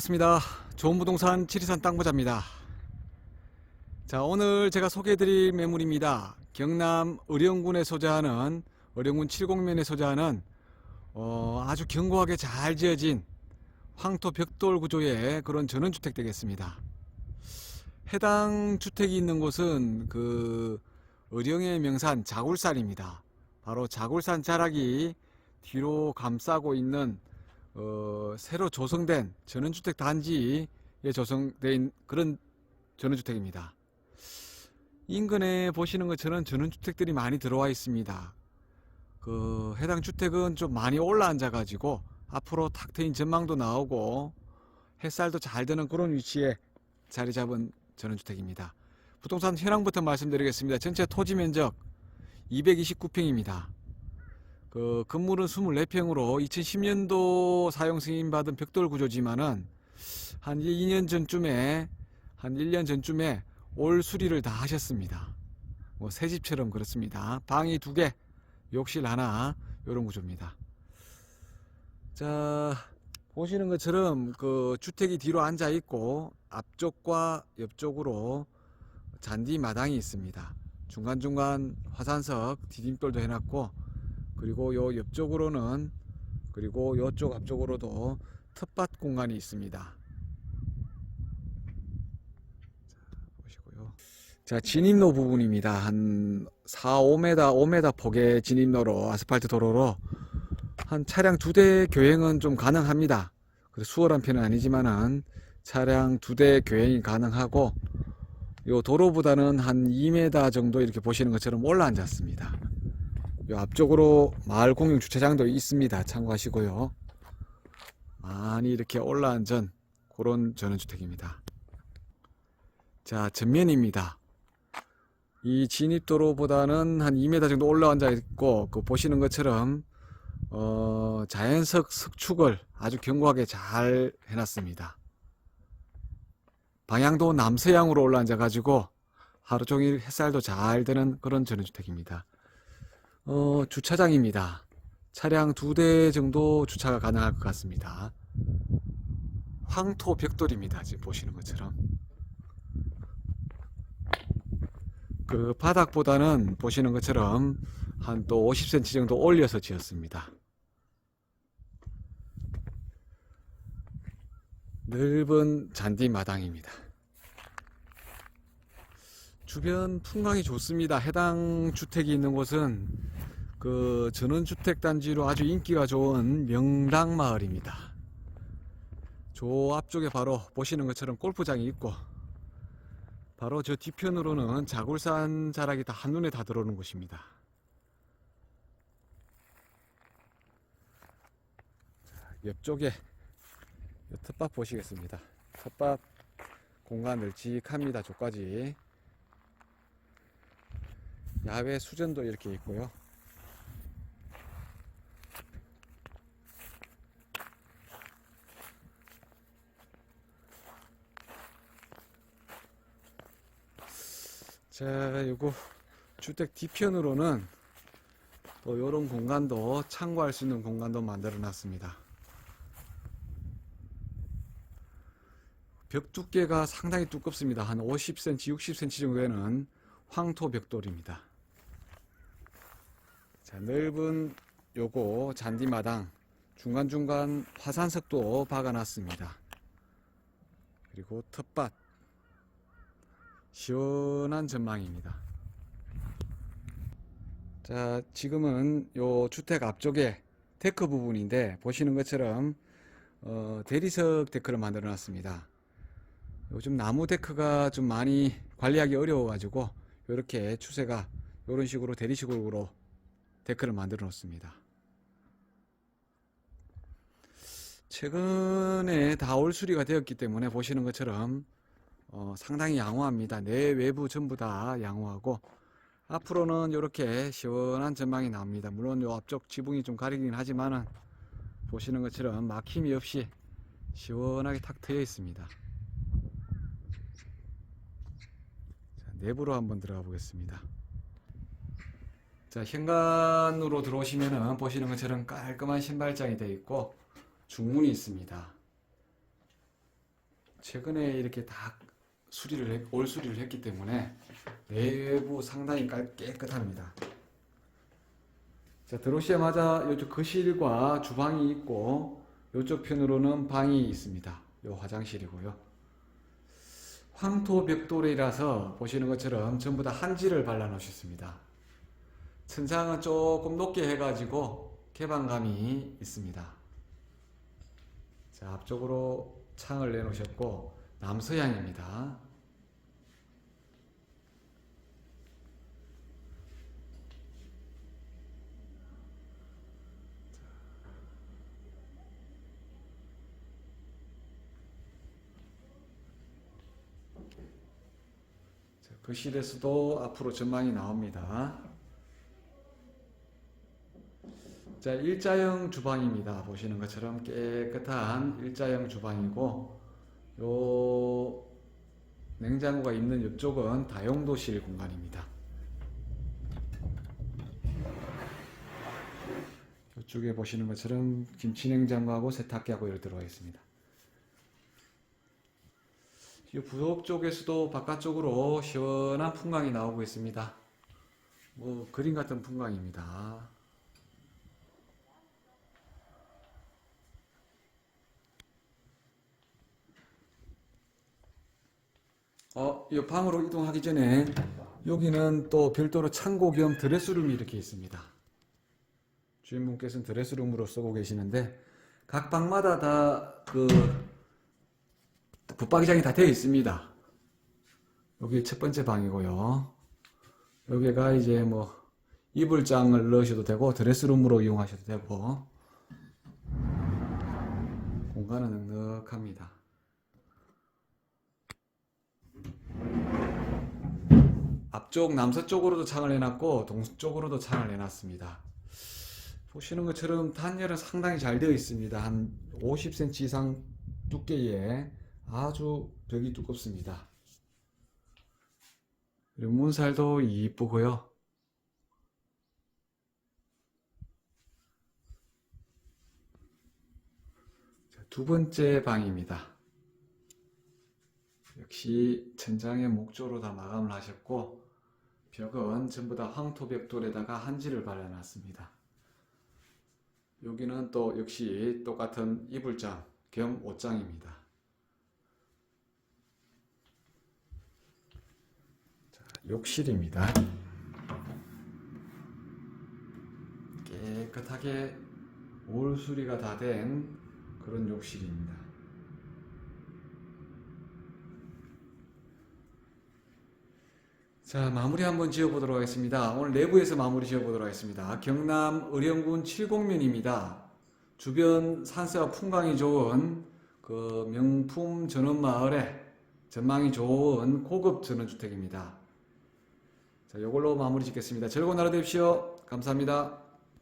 반갑습니다. 좋은 부동산 지리산 땅보자입니다. 자, 오늘 제가 소개해드릴 매물입니다. 경남 의령군에 소재하는 의령군 70면에 소재하는 어, 아주 견고하게 잘 지어진 황토 벽돌 구조의 그런 전원주택 되겠습니다. 해당 주택이 있는 곳은 그 의령의 명산 자굴산입니다. 바로 자굴산 자락이 뒤로 감싸고 있는 어, 새로 조성된 전원주택 단지에 조성된 그런 전원주택입니다. 인근에 보시는 것처럼 전원주택들이 많이 들어와 있습니다. 그 해당 주택은 좀 많이 올라앉아 가지고 앞으로 탁 트인 전망도 나오고 햇살도 잘 드는 그런 위치에 자리 잡은 전원주택입니다. 부동산 현황부터 말씀드리겠습니다. 전체 토지 면적 229평입니다. 그 건물은 24평으로 2010년도 사용 승인 받은 벽돌 구조지만은 한 2년 전쯤에 한 1년 전쯤에 올 수리를 다 하셨습니다. 뭐 새 집처럼 그렇습니다. 방이 두 개, 욕실 하나 이런 구조입니다. 자 보시는 것처럼 그 주택이 뒤로 앉아 있고 앞쪽과 옆쪽으로 잔디 마당이 있습니다. 중간중간 화산석 디딤돌도 해놨고 그리고 요 옆쪽으로는 그리고 요쪽 앞쪽으로도 텃밭 공간이 있습니다. 자, 보시고요. 자, 진입로 부분입니다. 한 4, 5m, 5m 폭의 진입로로 아스팔트 도로로 한 차량 두 대 교행은 좀 가능합니다. 그래서 수월한 편은 아니지만은 차량 두 대 교행이 가능하고 요 도로보다는 한 2m 정도 이렇게 보시는 것처럼 올라앉았습니다. 요 앞쪽으로 마을 공용 주차장도 있습니다. 참고하시고요. 많이 이렇게 올라앉은 그런 전원주택입니다. 자, 전면입니다. 이 진입도로보다는 한 2m 정도 올라앉아 있고, 그 보시는 것처럼, 어, 자연석 석축을 아주 견고하게 잘 해놨습니다. 방향도 남서향으로 올라앉아 가지고 하루 종일 햇살도 잘 드는 그런 전원주택입니다. 어, 주차장입니다. 차량 두 대 정도 주차가 가능할 것 같습니다. 황토 벽돌입니다. 지금 보시는 것처럼. 그 바닥보다는 보시는 것처럼 한 또 50cm 정도 올려서 지었습니다. 넓은 잔디 마당입니다. 주변 풍광이 좋습니다. 해당 주택이 있는 곳은 그 전원주택 단지로 아주 인기가 좋은 명당 마을입니다. 저 앞쪽에 바로 보시는 것처럼 골프장이 있고 바로 저 뒤편으로는 자골산 자락이 다 한눈에 다 들어오는 곳입니다. 자, 옆쪽에 이 텃밭 보시겠습니다. 텃밭 공간 널찍합니다. 저까지 야외 수전도 이렇게 있고요. 자, 요거 주택 뒤편으로는 또 요런 공간도 참고할 수 있는 공간도 만들어 놨습니다. 벽 두께가 상당히 두껍습니다. 한 50cm, 60cm 정도 되는 황토 벽돌입니다. 자, 넓은 요거 잔디마당 중간중간 화산석도 박아놨습니다. 그리고 텃밭 시원한 전망입니다. 자, 지금은 요 주택 앞쪽에 데크 부분인데 보시는 것처럼 어, 대리석 데크를 만들어 놨습니다. 요즘 나무 데크가 좀 많이 관리하기 어려워 가지고 이렇게 추세가 이런 식으로 대리식으로 데크를 만들어 놓습니다. 최근에 다 올 수리가 되었기 때문에 보시는 것처럼 어, 상당히 양호합니다. 내 외부 전부 다 양호하고 앞으로는 이렇게 시원한 전망이 나옵니다. 물론 요 앞쪽 지붕이 좀 가리긴 하지만은 보시는 것처럼 막힘이 없이 시원하게 탁 트여 있습니다. 자, 내부로 한번 들어가 보겠습니다. 자, 현관으로 들어오시면은 보시는 것처럼 깔끔한 신발장이 되어 있고 중문이 있습니다. 최근에 이렇게 다 수리를 했, 올 수리를 했기 때문에 내부 상당히 깔- 깨끗합니다. 자, 들어오시자마자 이쪽 거실과 주방이 있고 이쪽 편으로는 방이 있습니다. 요 화장실이고요. 황토 벽돌이라서 보시는 것처럼 전부 다 한지를 발라 놓으셨습니다. 천장은 조금 높게 해가지고 개방감이 있습니다. 자, 앞쪽으로 창을 내놓으셨고 남서향입니다. 자, 거실에서도 앞으로 전망이 나옵니다. 자, 일자형 주방입니다. 보시는 것처럼 깨끗한 일자형 주방이고, 요 냉장고가 있는 이쪽은 다용도실 공간입니다. 이쪽에 보시는 것처럼 김치 냉장고하고 세탁기하고 이렇게 들어가 있습니다. 이 부엌 쪽에서도 바깥쪽으로 시원한 풍광이 나오고 있습니다. 뭐 그림 같은 풍광입니다. 어, 이 방으로 이동하기 전에 여기는 또 별도로 창고 겸 드레스룸이 이렇게 있습니다. 주인분께서는 드레스룸으로 쓰고 계시는데 각 방마다 다 그 붙박이장이 다 되어 있습니다. 여기 첫 번째 방이고요. 여기가 이제 뭐 이불장을 넣으셔도 되고 드레스룸으로 이용하셔도 되고 공간은 넉넉합니다. 앞쪽 남서쪽으로도 창을 해놨고 동쪽으로도 창을 해놨습니다. 보시는 것처럼 단열은 상당히 잘 되어 있습니다. 한 50cm 이상 두께에 아주 벽이 두껍습니다. 그리고 문살도 이쁘고요. 자, 두 번째 방입니다. 역시 천장에 목조로 다 마감을 하셨고 벽은 전부 다 황토벽돌에다가 한지를 발라놨습니다. 여기는 또 역시 똑같은 이불장 겸 옷장입니다. 자, 욕실입니다. 깨끗하게 올 수리가 다 된 그런 욕실입니다. 자, 마무리 한번 지어보도록 하겠습니다. 오늘 내부에서 마무리 지어보도록 하겠습니다. 경남 의령군 칠곡면입니다. 주변 산세와 풍광이 좋은 그 명품 전원마을에 전망이 좋은 고급 전원주택입니다. 자, 이걸로 마무리 짓겠습니다. 즐거운 하루 되십시오. 감사합니다.